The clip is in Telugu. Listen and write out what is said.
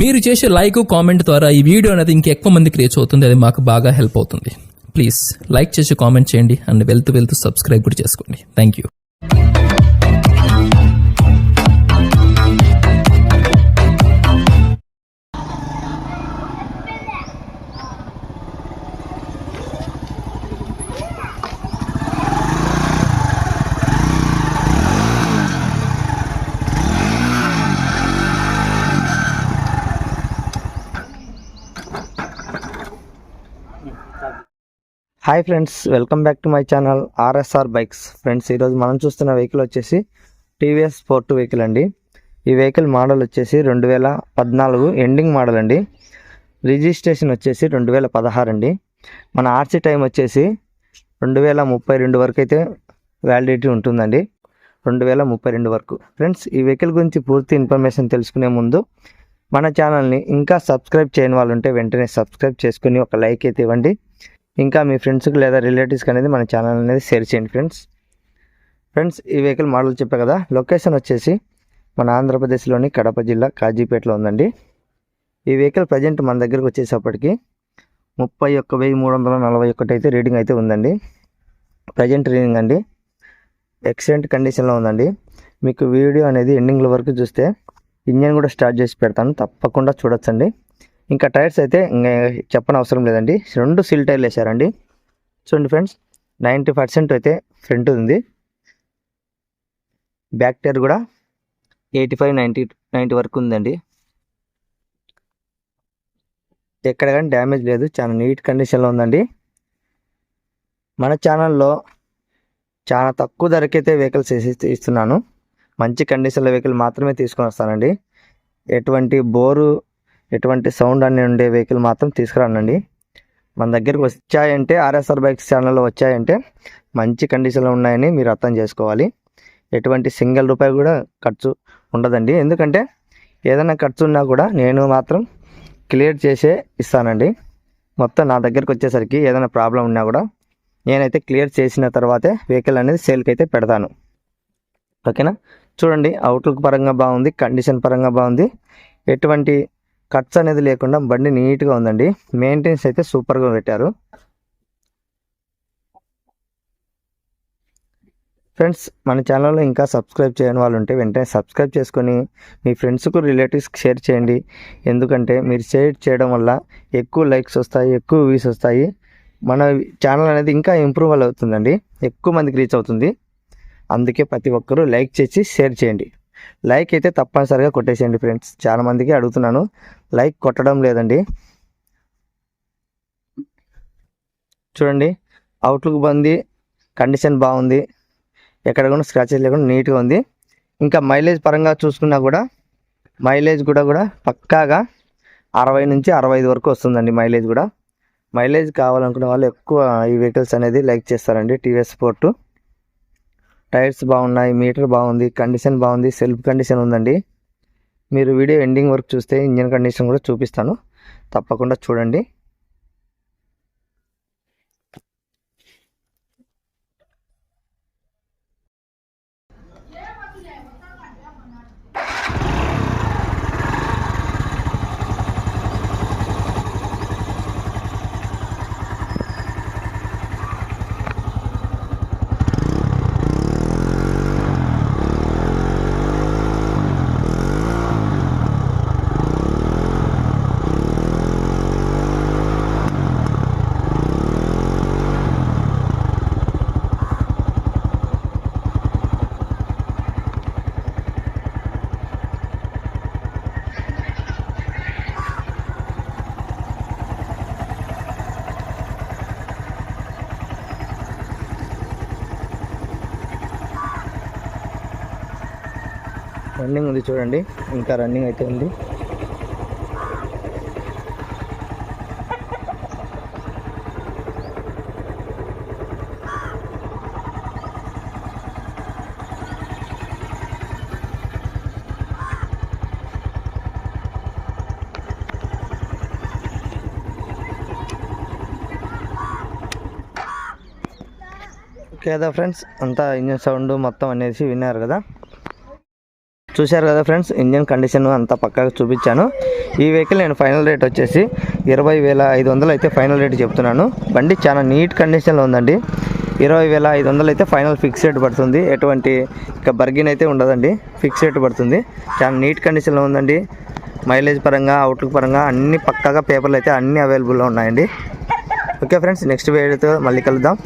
మీరు చేసే లైక్ కామెంట్ ద్వారా ఈ వీడియో అనేది ఇంకెక్కువ మందికి రీచ్ అవుతుంది. అది మాకు బాగా హెల్ప్ అవుతుంది. ప్లీజ్ లైక్ చేసి కామెంట్ చేయండి. అండ్ వెళ్తూ వెళ్తూ సబ్స్క్రైబ్ కూడా చేసుకోండి. Thank you. Hi friends welcome back to my channel RSR bikes friends ఈరోజు మనం చూస్తున్న వెహికల్ వచ్చేసి టీవీఎస్ స్పోర్ట్ వెహికల్ అండి. ఈ వెహికల్ మోడల్ వచ్చేసి రెండు వేల పద్నాలుగు ఎండింగ్ మోడల్ అండి. రిజిస్ట్రేషన్ వచ్చేసి రెండు వేల పదహారు అండి. మన ఆర్సీ టైం వచ్చేసి రెండు వేల ముప్పై రెండు వరకు అయితే వ్యాలిడిటీ ఉంటుందండి. రెండు వేల ముప్పై రెండు వరకు. ఫ్రెండ్స్ ఈ వెహికల్ గురించి పూర్తి ఇన్ఫర్మేషన్ తెలుసుకునే ముందు మన ఛానల్ని ఇంకా సబ్స్క్రైబ్ చేయని వాళ్ళు ఉంటే వెంటనే సబ్స్క్రైబ్ చేసుకుని ఒక లైక్ అయితే ఇవ్వండి. ఇంకా మీ ఫ్రెండ్స్కి లేదా రిలేటివ్స్కి అనేది మన ఛానల్ అనేది షేర్ చేయండి ఫ్రెండ్స్. ఫ్రెండ్స్ ఈ వెహికల్ మోడల్ చెప్పా కదా లొకేషన్ వచ్చేసి మన ఆంధ్రప్రదేశ్లోని కడప జిల్లా కాజీపేటలో ఉందండి. ఈ వెహికల్ ప్రజెంట్ మన దగ్గరకు వచ్చేసప్పటికి ముప్పై ఒక్క వెయ్యి మూడు వందల నలభై ఒకటి అయితే రీడింగ్ అయితే ఉందండి. ప్రజెంట్ రీడింగ్ అండి. ఎక్సలెంట్ కండిషన్లో ఉందండి. మీకు వీడియో అనేది ఎండింగ్ల వరకు చూస్తే ఇంజన్ కూడా స్టార్ట్ చేసి పెడతాను తప్పకుండా చూడొచ్చండి. ఇంకా టైర్స్ అయితే ఇంకా చెప్పని అవసరం లేదండి. రెండు సిల్ టైర్లు వేసారండి. చూడండి ఫ్రెండ్స్ నైంటీ పర్సెంట్ అయితే ఫ్రంట్ ఉంది. బ్యాక్ టైర్ కూడా ఎయిటీ ఫైవ్ నైంటీ నైంటీ వరకు ఉందండి. ఎక్కడ కానీ డ్యామేజ్ లేదు. చాలా నీట్ కండిషన్లో ఉందండి. మన ఛానల్లో చాలా తక్కువ ధరకైతే వెహికల్స్ వేసి ఇస్తున్నాను. మంచి కండిషన్లో వెహికల్ మాత్రమే తీసుకొని వస్తానండి. ఎటువంటి బోరు ఎటువంటి సౌండ్ అని ఉండే వెహికల్ మాత్రం తీసుకురానండి. మన దగ్గరికి వచ్చాయంటే ఆర్ఎస్ఆర్ బైక్స్ ఛానల్లో వచ్చాయంటే మంచి కండిషన్లో ఉన్నాయని మీరు అర్థం చేసుకోవాలి. ఎటువంటి సింగిల్ రూపాయి కూడా ఖర్చు ఉండదండి. ఎందుకంటే ఏదైనా ఖర్చు ఉన్నా కూడా నేను మాత్రం క్లియర్ చేసే ఇస్తానండి. మొత్తం నా దగ్గరికి వచ్చేసరికి ఏదైనా ప్రాబ్లం ఉన్నా కూడా నేనైతే క్లియర్ చేసిన తర్వాతే వెహికల్ అనేది సేల్కి అయితే పెడతాను. ఓకేనా? చూడండి అవుట్లుక్ పరంగా బాగుంది కండిషన్ పరంగా బాగుంది. ఎటువంటి కట్స్ అనేది లేకుండా బండి నీట్గా ఉందండి. మెయింటెనెన్స్ అయితే సూపర్గా పెట్టారు. ఫ్రెండ్స్ మన ఛానల్లో ఇంకా సబ్స్క్రైబ్ చేయని వాళ్ళు ఉంటే వెంటనే సబ్స్క్రైబ్ చేసుకొని మీ ఫ్రెండ్స్కు రిలేటివ్స్కి షేర్ చేయండి. ఎందుకంటే మీరు షేర్ చేయడం వల్ల ఎక్కువ లైక్స్ వస్తాయి ఎక్కువ వ్యూస్ వస్తాయి. మన ఛానల్ అనేది ఇంకా ఇంప్రూవ్ అవుతుందండి. ఎక్కువ మందికి రీచ్ అవుతుంది. అందుకే ప్రతి ఒక్కరూ లైక్ చేసి షేర్ చేయండి. లైక్ అయితే తప్పనిసరిగా కొట్టేసేయండి ఫ్రెండ్స్ చాలామందికి అడుగుతున్నాను. లైక్ కొట్టడం లేదండి. చూడండి. అవుట్లుక్ బాగుంది. కండిషన్ బాగుంది. ఎక్కడ కూడా స్క్రాచెస్ లేకుండా నీట్గా ఉంది. ఇంకా మైలేజ్ పరంగా చూసుకున్నా కూడా మైలేజ్ కూడా కూడా పక్కాగా అరవై నుంచి అరవై ఐదు వరకు వస్తుందండి మైలేజ్ కూడా. మైలేజ్ కావాలనుకునే వాళ్ళు ఎక్కువ ఈ వెహికల్స్ అనేది లైక్ చేస్తారండి. టీవీఎస్ స్పోర్టు టైర్స్ బాగున్నాయి మీటర్ బాగుంది కండిషన్ బాగుంది సెల్ఫ్ కండిషన్ ఉందండి. మీరు వీడియో ఎండింగ్ వరకు చూస్తే ఇంజన్ కండిషన్ కూడా చూపిస్తాను. తప్పకుండా చూడండి. రన్నింగ్ ఉంది చూడండి. ఇంకా రన్నింగ్ అయితే ఉంది. ఓకే కదా ఫ్రెండ్స్ అంతా ఇంజన్ సౌండ్ మొత్తం అనేసి విన్నారు కదా. చూశారు కదా ఫ్రెండ్స్ ఇంజన్ కండిషన్ అంతా పక్కగా చూపించాను. ఈ వెహికల్ నేను ఫైనల్ రేట్ వచ్చేసి ఇరవై వేల ఐదు వందలు అయితే ఫైనల్ రేట్ చెప్తున్నాను. బండి చాలా నీట్ కండిషన్లో ఉందండి. ఇరవై వేల ఐదు వందలు అయితే ఫైనల్ ఫిక్స్ రేట్ పడుతుంది. ఎటువంటి ఇక బర్గిన్ అయితే ఉండదండి. ఫిక్స్ రేట్ పడుతుంది. చాలా నీట్ కండిషన్లో ఉందండి. మైలేజ్ పరంగా అవుట్లుక్ పరంగా అన్ని పక్కాగా పేపర్లు అయితే అన్ని అవైలబుల్లో ఉన్నాయండి. ఓకే ఫ్రెండ్స్ నెక్స్ట్ వీడియోతో మళ్ళీ కలుద్దాం.